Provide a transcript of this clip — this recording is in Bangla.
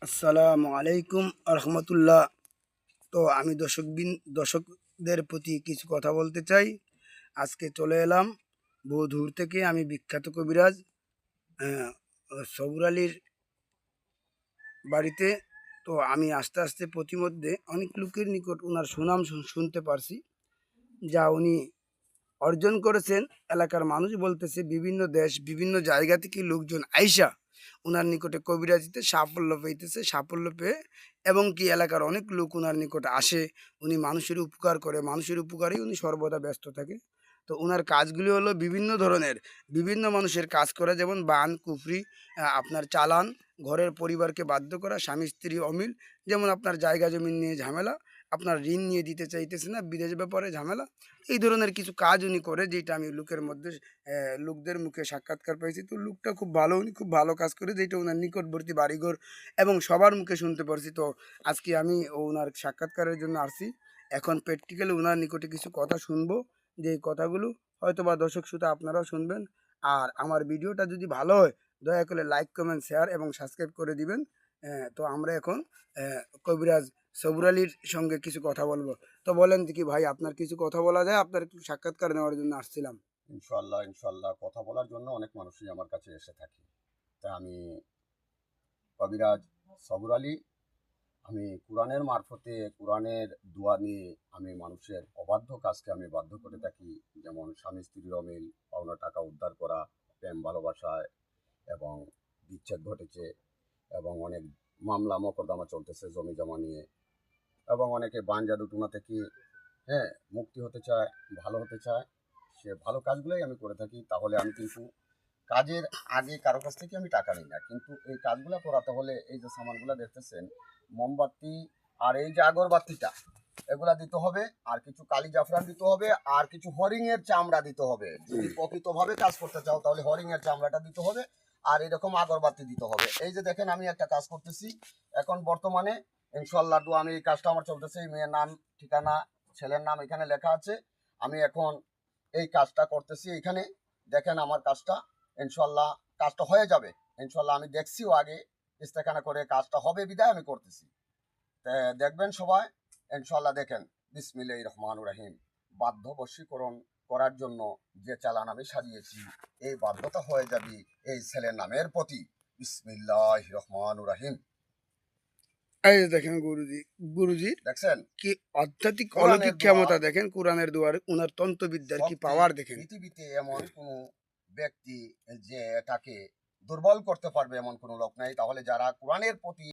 আসসালামু আলাইকুম রহমতুল্লাহ তো আমি দর্শকবিন, দর্শকদের প্রতি কিছু কথা বলতে চাই। আজকে চলে এলাম বহু দূর থেকে আমি বিখ্যাত কবিরাজ সবুর আলীর বাড়িতে। তো আমি আস্তে আস্তে প্রতিমধ্যে অনেক লোকের নিকট ওনার সুনাম শুন- শুনতে পারছি। যা উনি অর্জন করেছেন। এলাকার মানুষ বলতেছে, বিভিন্ন দেশ, বিভিন্ন জায়গা থেকে লোকজন আইসা ওনার নিকটে কবিরাজিতে সাফল্য পেইতেছে, সাফল্য পেয়ে এবং কি এলাকার অনেক লোক ওনার নিকটে আসে, উনি মানুষের উপকার করে, মানুষের উপকারেই উনি সর্বদা ব্যস্ত থাকে। তো ওনার কাজগুলি হলো বিভিন্ন ধরনের, বিভিন্ন মানুষের কাজ করা, যেমন বান, কুফরি আপনার চালান, ঘরের পরিবারকে বাধ্য করা, স্বামী, স্ত্রী অমিল, যেমন আপনার জায়গা জমি নিয়ে ঝামেলা আপনার ঋণ নিয়ে দিতে চাইতেছে না, বিদেশ ব্যাপারে ঝামেলা। এই ধরনের কিছু কাজ উনি করে যেটা আমি লোকের মধ্যে লোকদের মুখে সাক্ষাৎকার পেয়েছি তো লোকটা খুব ভালো, উনি খুব ভালো কাজ করে যেটা ওনার নিকটবর্তী বাড়িঘর এবং সবার মুখে শুনতে পারছি। তো আজকে আমি ওনার সাক্ষাৎকারের জন্য আসছি। এখন প্র্যাকটিক্যালি ওনার নিকটে কিছু কথা শুনব। যে কথাগুলো হয়তো বা দর্শক শ্রোতা আপনারাও শুনবেন। আর আমার ভিডিওটা যদি ভালো হয়, দয়া করে লাইক, কমেন্ট, শেয়ার এবং সাবস্ক্রাইব করে দিবেন। তো আমরা এখন কবিরাজ সবুর আলীর সঙ্গে কিছু কথা বলব। তো বলেন কি ভাই, আপনার কিছু কথা বলা যায়? আপনার একটু সাক্ষাৎকার নেওয়ার জন্য আসছিলাম। ইনশাল্লাহ ইনশাল্লাহ কথা বলার জন্য অনেক মানুষই আমার কাছে এসে থাকে। তা আমি কবিরাজ সবর আলী, আমি কোরআনের মারফতে কোরআনের দোয়া নিয়ে আমি মানুষের অবাধ্য কাজকে আমি বাধ্য করে থাকি। যেমন স্বামী স্ত্রীর অমিল, পাওনা টাকা উদ্ধার করা, প্রেম ভালোবাসায় এবং বিচ্ছেদ ঘটেছে। এবং অনেক মামলা মকদ্দমা চলতেছে জমি জমা নিয়ে। এবং অনেকে বাঞ্জা দুটুনা থেকে হ্যাঁ মুক্তি হতে চায় ভালো হতে চায় সে ভালো কাজগুলোই আমি করে থাকি। তাহলে আমি কিন্তু কাজের আগে কারও কাছ থেকে আমি টাকা নিই না। কিন্তু এই কাজগুলো করাতে হলে এই যে সামানগুলো দেখতেছেন মোমবাতি আর এই যে আগরবাতিটা এগুলা দিতে হবে আর কিছু কালি জাফরান দিতে হবে আর কিছু হরিং এর চামড়া দিতে হবে। যদি প্রকৃতভাবে কাজ করতে চাও তাহলে হরিং এর চামড়াটা দিতে হবে আর এরকম আগরবাতি দিতে হবে। এই যে দেখেন, আমি একটা কাজ করতেছি। এখন বর্তমানে ইনশাল্লাহ দু আমি এই কাজটা আমার চলতেছে। এই মেয়ের নাম, ঠিকানা, ছেলের নাম এখানে লেখা আছে। আমি এখন এই কাজটা করতেছি এখানে। দেখেন আমার কাজটা ইনশাল্লাহ কাজটা হয়ে যাবে। ইনশাল্লাহ আমি দেখছিও আগে, ইস্তেখানা করে কাজটা হবে, বিদায় আমি করতেছি। দেখবেন সবাই ইনশাল্লাহ দেখেন। বিসমিল্লাহ রহমান রাহিম। বাধ্য বশীকরণ করার জন্য যে চালান আমি সাজিয়েছি এই বাধ্যতা হয়ে যাবে এই ছেলের নামের প্রতি। বিসমিল্লাহ রহমান রাহিম। এই দেখেন গুরুজি গুরুজি দেখছেন? কি আধ্যাত্মিক অলৌকিক ক্ষমতা দেখেন কোরআনের দুয়ারে ওনার তন্ত্রবিদ্যার কি পাওয়ার দেখেন। পৃথিবীতে এমন কোনো ব্যক্তি যে এটাকে দুর্বল করতে পারবে এমন কোনো লোক নাই। তাহলে যারা কোরআনের প্রতি